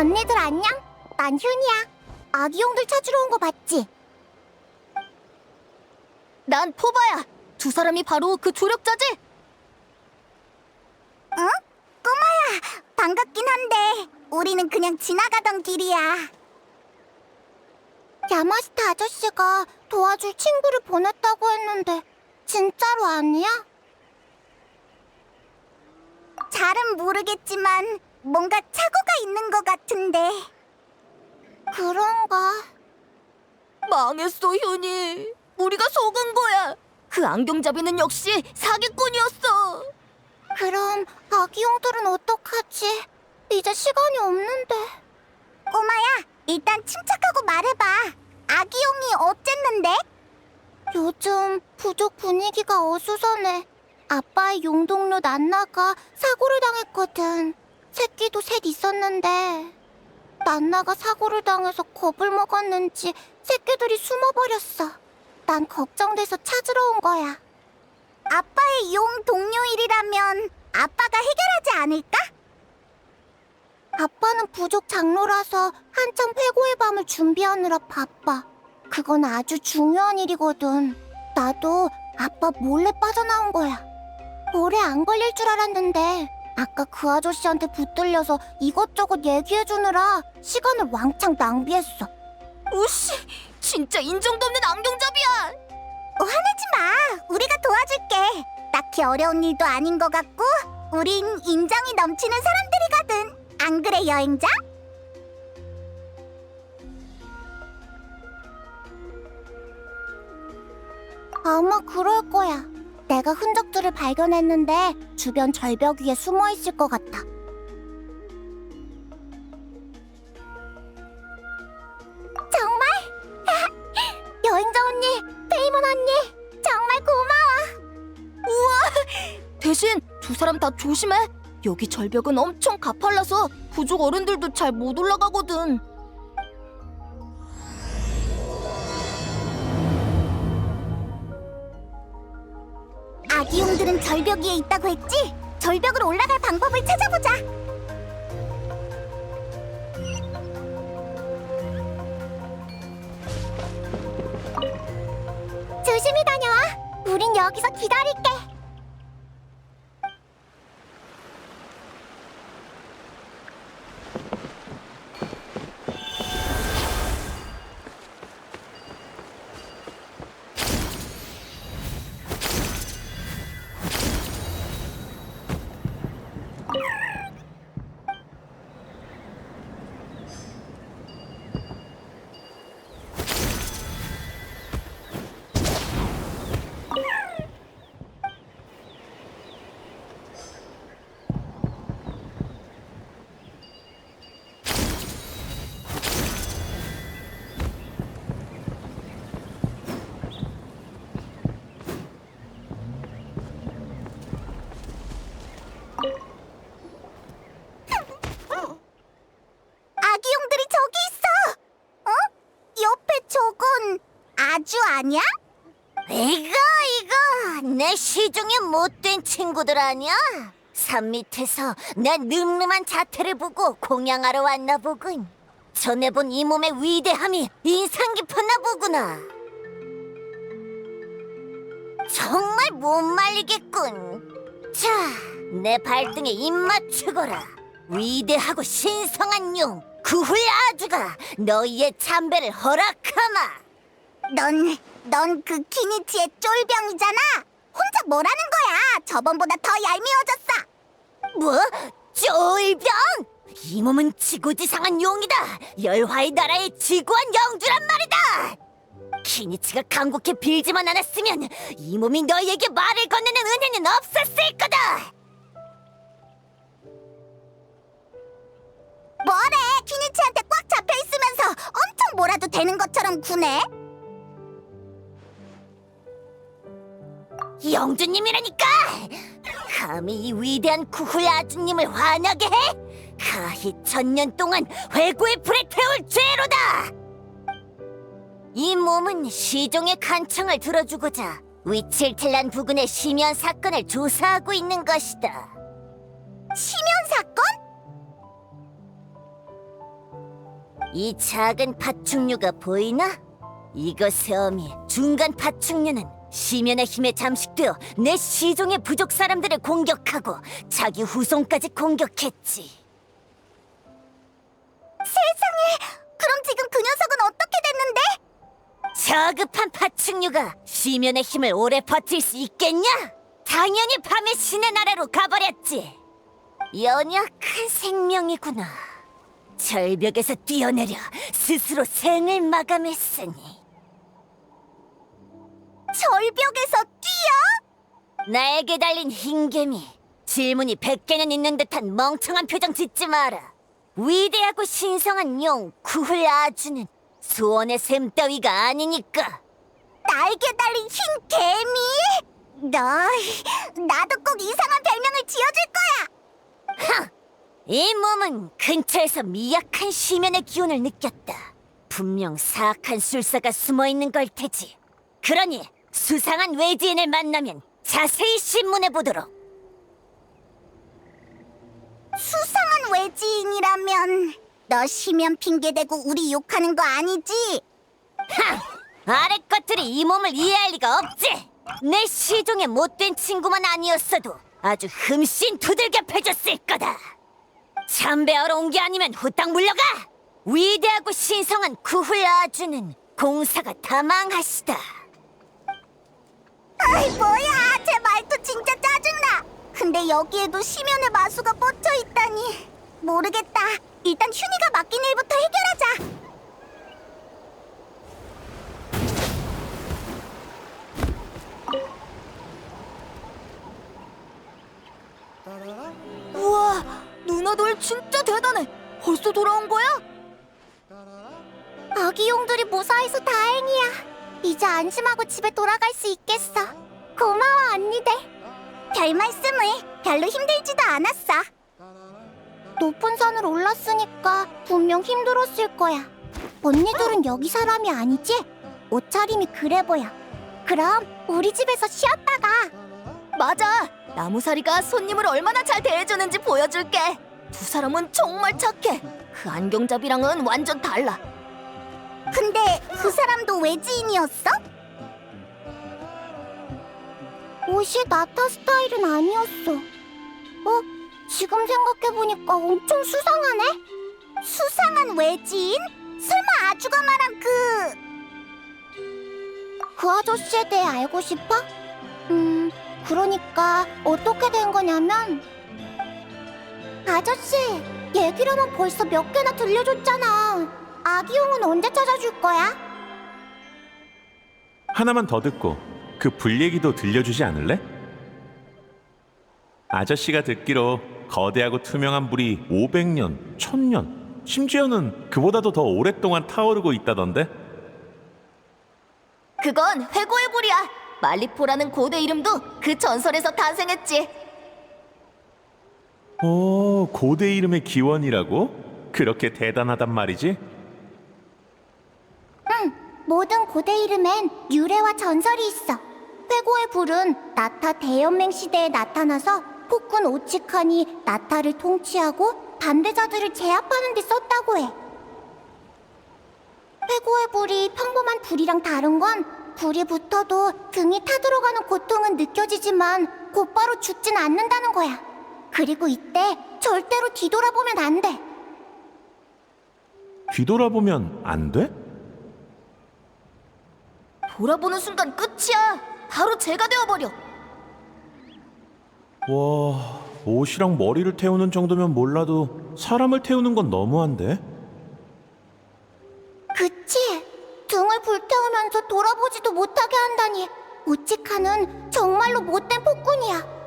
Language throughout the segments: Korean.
언니들 안녕? 난 휴니야. 아기용들 찾으러 온거 맞지? 난 포바야. 두 사람이 바로 그 조력자지? 응? 꼬마야, 반갑긴 한데 우리는 그냥 지나가던 길이야. 야마스타 아저씨가 도와줄 친구를 보냈다고 했는데 진짜로 아니야? 잘은 모르겠지만 뭔가 착오가 있는 것 같은데. 그런가? 망했어, 현이. 우리가 속은 거야. 그 안경잡이는 역시 사기꾼이었어. 그럼 아기용들은 어떡하지? 이제 시간이 없는데. 꼬마야, 일단 침착하고 말해봐. 아기용이 어쨌는데? 요즘 부족 분위기가 어수선해. 아빠의 용동료 난나가 사고를 당했거든. 새끼도 셋 있었는데 난나가 사고를 당해서 겁을 먹었는지 새끼들이 숨어버렸어. 난 걱정돼서 찾으러 온 거야. 아빠의 용 동료 일이라면 아빠가 해결하지 않을까? 아빠는 부족 장로라서 한참 회고의 밤을 준비하느라 바빠. 그건 아주 중요한 일이거든. 나도 아빠 몰래 빠져나온 거야. 오래 안 걸릴 줄 알았는데 아까 그 아저씨한테 붙들려서 이것저것 얘기해주느라 시간을 왕창 낭비했어. 우씨, 진짜 인정도 없는 안경잡이야. 화내지 마. 우리가 도와줄게. 딱히 어려운 일도 아닌 것 같고, 우린 인정이 넘치는 사람들이거든. 안 그래, 여행자? 아마 그럴 거야. 내가 흔적들을 발견했는데 주변 절벽 위에 숨어 있을 것 같아. 정말? 여행자 언니, 페이몬 언니, 정말 고마워. 대신 두 사람 다 조심해. 여기 절벽은 엄청 가팔라서 부족 어른들도 잘 못 올라가거든. 아기용들은 절벽 위에 있다고 했지? 절벽으로 올라갈 방법을 찾아보자. 조심히 다녀와. 우린 여기서 기다릴게. 아기용들이 저기 있어. 어? 옆에 저건 아주 아니야? 이거 이거 내 시중에 못된 친구들 아니야? 산 밑에서 내 늠름한 자태를 보고 공양하러 왔나 보군. 전에 본 이 몸의 위대함이 인상 깊었나 보구나. 정말 못 말리겠군. 자, 내 발등에 입 맞추거라. 위대하고 신성한 용 구훌 아주가 너희의 참배를 허락하마. 넌, 넌 그 키니치의 쫄병이잖아. 혼자 뭐라는 거야? 저번보다 더 얄미워졌어. 뭐? 쫄병? 이 몸은 지고지상한 용이다. 열화의 나라의 지구한 영주란 말이다. 키니치가 강국해 빌지만 않았으면 이 몸이 너희에게 말을 건네는 은혜는 없었을 거다. 뭐래? 키니치한테 꽉 잡혀 있으면서 엄청 뭐라도 되는 것처럼 구네. 영주님이라니까! 감히 이 위대한 구훌 아주님을 화나게 해? 가히 천년 동안 회고의 불에 태울 죄로다! 이 몸은 시종의 간청을 들어주고자 위칠틀란 부근의 심연 사건을 조사하고 있는 것이다. 심연 사건? 이 작은 파충류가 보이나? 이것의 어미 중간 파충류는 시면의 힘에 잠식되어 내 시종의 부족 사람들을 공격하고 자기 후손까지 공격했지. 그럼 지금 그 녀석은 어떻게 됐는데? 저급한 파충류가 시면의 힘을 오래 버틸 수 있겠냐? 당연히 밤의 신의 나라로 가버렸지. 연약한 생명이구나. 절벽에서 뛰어내려 스스로 생을 마감했으니 절벽에서 뛰어? 나에게 달린 흰개미 질문이 백 개는 있는 듯한 멍청한 표정 짓지 마라. 위대하고 신성한 용 구훌 아주는 소원의 샘 따위가 아니니까. 날개 달린 흰 개미? 너, 나도 꼭 이상한 별명을 지어줄 거야. 이 몸은 근처에서 미약한 시면의 기운을 느꼈다. 분명 사악한 술사가 숨어 있는 걸 테지. 그러니 수상한 외지인을 만나면 자세히 신문해 보도록. 수상한 외지인이라면 너 심연 핑계대고 우리 욕하는 거 아니지? 아래 것들이 이 몸을 이해할 리가 없지. 내 시종의 못된 친구만 아니었어도 아주 흠씬 두들겨 패줬을 거다. 참배하러 온 게 아니면 후딱 물러가. 위대하고 신성한 구훌 아주는 공사가 다 망하시다. 아이 뭐야. 제 말투 진짜 짜증나. 근데 여기에도 심연의 마수가 뻗쳐 있다니. 모르겠다. 일단 휴니가 맡긴 일부터 해결하자. 우와, 누나들 진짜 대단해. 벌써 돌아온 거야? 아기 용들이 무사해서 다행이야 이제 안심하고 집에 돌아갈 수 있겠어 고마워 언니들 별 말씀을 별로 힘들지도 않았어 높은 산을 올랐으니까 분명 힘들었을 거야 언니들은 여기 사람이 아니지? 옷차림이 그래 보여 그럼 우리 집에서 쉬었다가 맞아. 나무사리가 손님을 얼마나 잘 대해주는지 보여줄게. 두 사람은 정말 착해. 그 안경잡이랑은 완전 달라. 근데 그 사람도 외지인이었어? 옷이 나타 스타일은 아니었어. 어? 지금 생각해보니까 엄청 수상하네? 수상한 외지인? 설마 아주가 말한 그... 그 아저씨에 대해 알고 싶어? 음, 그러니까 어떻게 된 거냐면... 아저씨, 얘기라면 벌써 몇 개나 들려줬잖아. 아기용은 언제 찾아줄 거야? 하나만 더 듣고 그 불 얘기도 들려주지 않을래? 아저씨가 듣기로 거대하고 투명한 불이 500년, 1000년, 심지어는 그보다도 더 오랫동안 타오르고 있다던데? 그건 회고의 불이야. 말리포라는 고대 이름도 그 전설에서 탄생했지. 오, 고대 이름의 기원이라고? 그렇게 대단하단 말이지? 모든 고대 이름엔 유래와 전설이 있어. 회고의 불은 나타 대연맹 시대에 나타나서 폭군 오치칸이 나타를 통치하고 반대자들을 제압하는 데 썼다고 해. 회고의 불이 평범한 불이랑 다른 건 불이 붙어도 등이 타들어가는 고통은 느껴지지만 곧바로 죽진 않는다는 거야. 그리고 이때 절대로 뒤돌아보면 안 돼. 뒤돌아보면 안 돼? 돌아보는 순간 끝이야. 바로 제가 되어버려. 와, 옷이랑 머리를 태우는 정도면 몰라도 사람을 태우는 건 너무한데? 그치? 등을 불태우면서 돌아보지도 못하게 한다니 오치카는 정말로 못된 폭군이야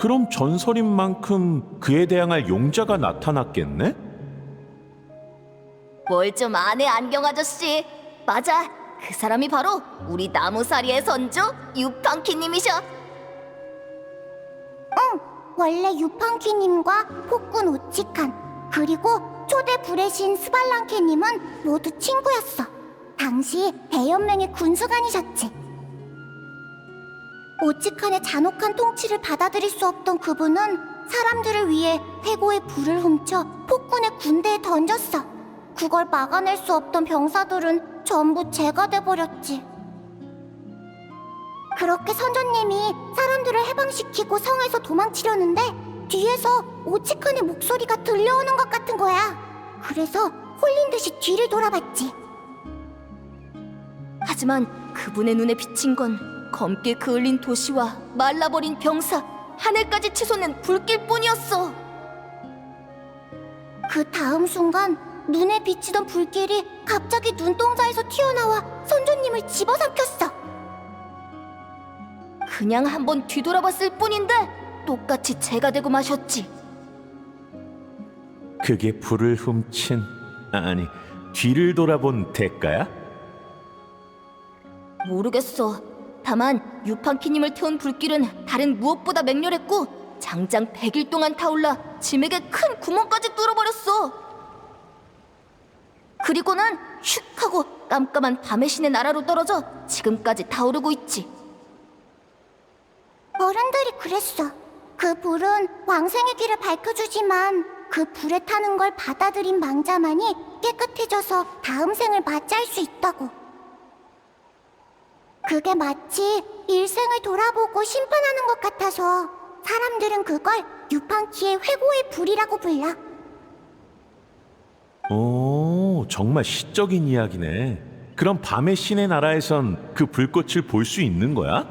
그럼 전설인 만큼 그에 대항할 용자가 나타났겠네? 뭘좀 아네 안경 아저씨. 맞아. 그 사람이 바로 우리 나무사리의 선조 유팡키님이셔. 응 원래 유팡키님과 폭군 오치칸 그리고 초대 불의 신 스발랑케님은 모두 친구였어 당시 대연맹의 군수관이셨지 오치칸의 잔혹한 통치를 받아들일 수 없던 그분은 사람들을 위해 회고의 불을 훔쳐 폭군의 군대에 던졌어. 그걸 막아낼 수 없던 병사들은 전부 제가 돼버렸지. 그렇게 선조님이 사람들을 해방시키고 성에서 도망치려는데 뒤에서 오치칸의 목소리가 들려오는 것 같은 거야. 그래서 홀린 듯이 뒤를 돌아봤지. 하지만 그분의 눈에 비친 건 검게 그을린 도시와 말라버린 병사, 하늘까지 치솟는 불길뿐이었어. 그 다음 순간 눈에 비치던 불길이 갑자기 눈동자에서 튀어나와 선조님을 집어삼켰어. 그냥 한번 뒤돌아봤을 뿐인데 똑같이 제가 되고 마셨지. 그게 불을 훔친 아니 뒤를 돌아본 대가야? 모르겠어. 다만 유판키님을 태운 불길은 다른 무엇보다 맹렬했고 장장 100일 동안 타올라 짐에게 큰 구멍까지 뚫어버렸어. 그리고는 슉 하고 깜깜한 밤의 신의 나라로 떨어져 지금까지 타오르고 있지. 어른들이 그랬어. 그 불은 왕생의 길을 밝혀주지만 그 불에 타는 걸 받아들인 망자만이 깨끗해져서 다음 생을 맞이할 수 있다고. 그게 마치 일생을 돌아보고 심판하는 것 같아서 사람들은 그걸 유판키의 회고의 불이라고 불러. 오 정말 시적인 이야기네. 그럼 밤의 신의 나라에선 그 불꽃을 볼 수 있는 거야?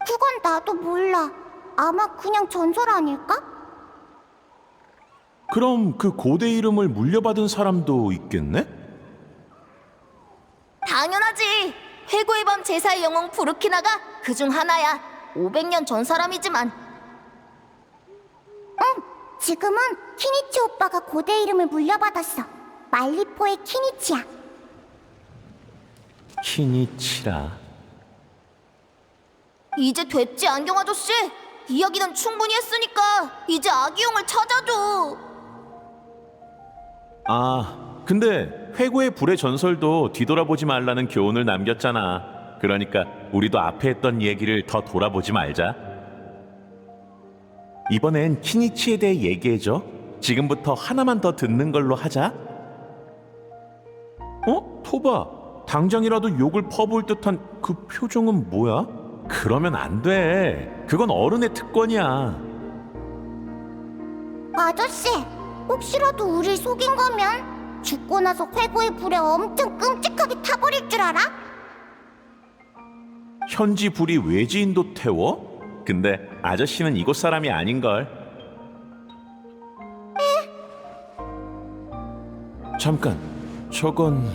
그건 나도 몰라. 아마 그냥 전설 아닐까? 그럼 그 고대 이름을 물려받은 사람도 있겠네? 당연하지. 회고의 밤 제사의 영웅 부르키나가 그 중 하나야. 500년 전 사람이지만 응, 지금은 키니치 오빠가 고대 이름을 물려받았어. 말리포의 키니치야. 키니치라. 이제 됐지 안경 아저씨. 이야기는 충분히 했으니까 이제 아기용을 찾아줘. 아, 근데 회고의 불의 전설도 뒤돌아보지 말라는 교훈을 남겼잖아. 그러니까 우리도 앞에 했던 얘기를 더 돌아보지 말자. 이번엔 키니치에 대해 얘기해줘. 지금부터 하나만 더 듣는 걸로 하자. 어? 토바, 당장이라도 욕을 퍼부을 듯한 그 표정은 뭐야? 그러면 안 돼. 그건 어른의 특권이야. 아저씨, 혹시라도 우릴 속인 거면 죽고 나서 회고의 불에 엄청 끔찍하게 타버릴 줄 알아? 현지 불이 외지인도 태워? 근데 아저씨는 이곳 사람이 아닌걸. 잠깐, 저건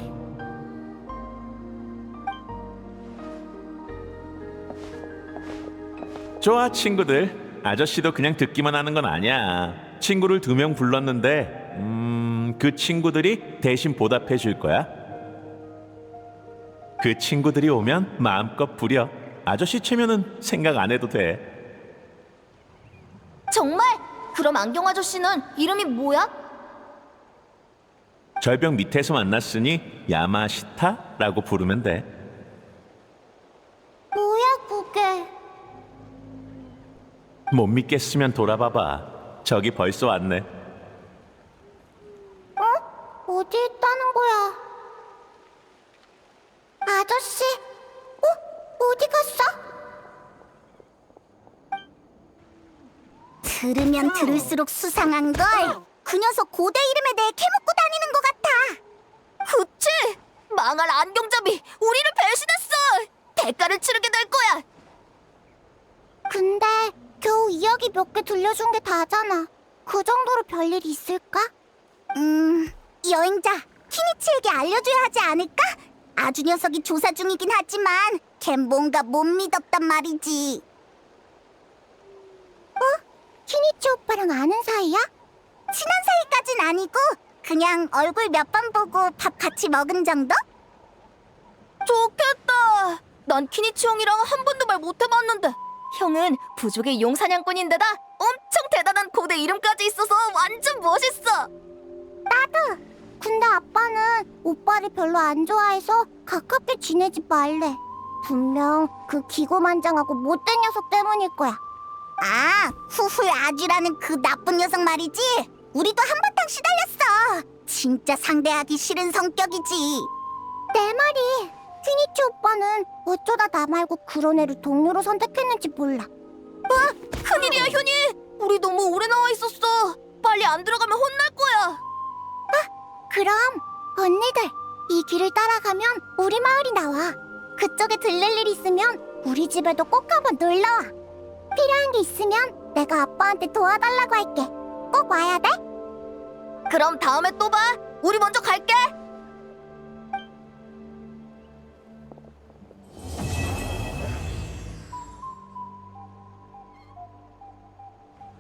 좋아 친구들. 아저씨도 그냥 듣기만 하는 건 아니야. 친구를 두 명 불렀는데, 음, 그 친구들이 대신 보답해 줄 거야. 그 친구들이 오면 마음껏 부려. 아저씨 체면은 생각 안 해도 돼. 정말? 그럼 안경 아저씨는 이름이 뭐야? 절벽 밑에서 만났으니 야마시타라고 부르면 돼. 뭐야 그게? 못 믿겠으면 돌아봐봐. 저기 벌써 왔네. 어? 어디 있다는 거야? 아저씨? 어? 어디 갔어? 들으면 들을수록 수상한 걸. 그 녀석 고대 이름에 대해 캐묻고 다니는 것 같아. 그치? 망할 안경잡이 우리를 배신했어. 대가를 치르게 될 거야. 근데 겨우 이야기 몇 개 들려준 게 다잖아. 그 정도로 별일 있을까? 음, 여행자 키니치에게 알려줘야 하지 않을까? 아주 녀석이 조사 중이긴 하지만 걘 뭔가 못 믿었단 말이지. 어? 키니치 오빠랑 아는 사이야? 친한 사이까진 아니고 그냥 얼굴 몇 번 보고 밥 같이 먹은 정도? 좋겠다. 난 키니치 형이랑 한 번도 말 못 해봤는데 형은 부족의 용사냥꾼인데다 엄청 대단한 고대 이름까지 있어서 완전 멋있어. 근데 아빠는 오빠를 별로 안 좋아해서 가깝게 지내지 말래. 분명 그 기고만장하고 못된 녀석 때문일 거야. 아, 후후 아지라는 그 나쁜 녀석 말이지? 우리도 한바탕 시달렸어. 진짜 상대하기 싫은 성격이지. 내 말이, 퀴니치 오빠는 어쩌다 나 말고 그런 애를 동료로 선택했는지 몰라. 큰일이야, 현이! 우리 너무 오래 나와 있었어. 빨리 안 들어가면 혼날. 그럼 언니들 이 길을 따라가면 우리 마을이 나와. 그쪽에 들릴 일 있으면 우리 집에도 꼭 한번 놀러 와. 필요한 게 있으면 내가 아빠한테 도와달라고 할게. 꼭 와야 돼? 그럼 다음에 또 봐. 우리 먼저 갈게.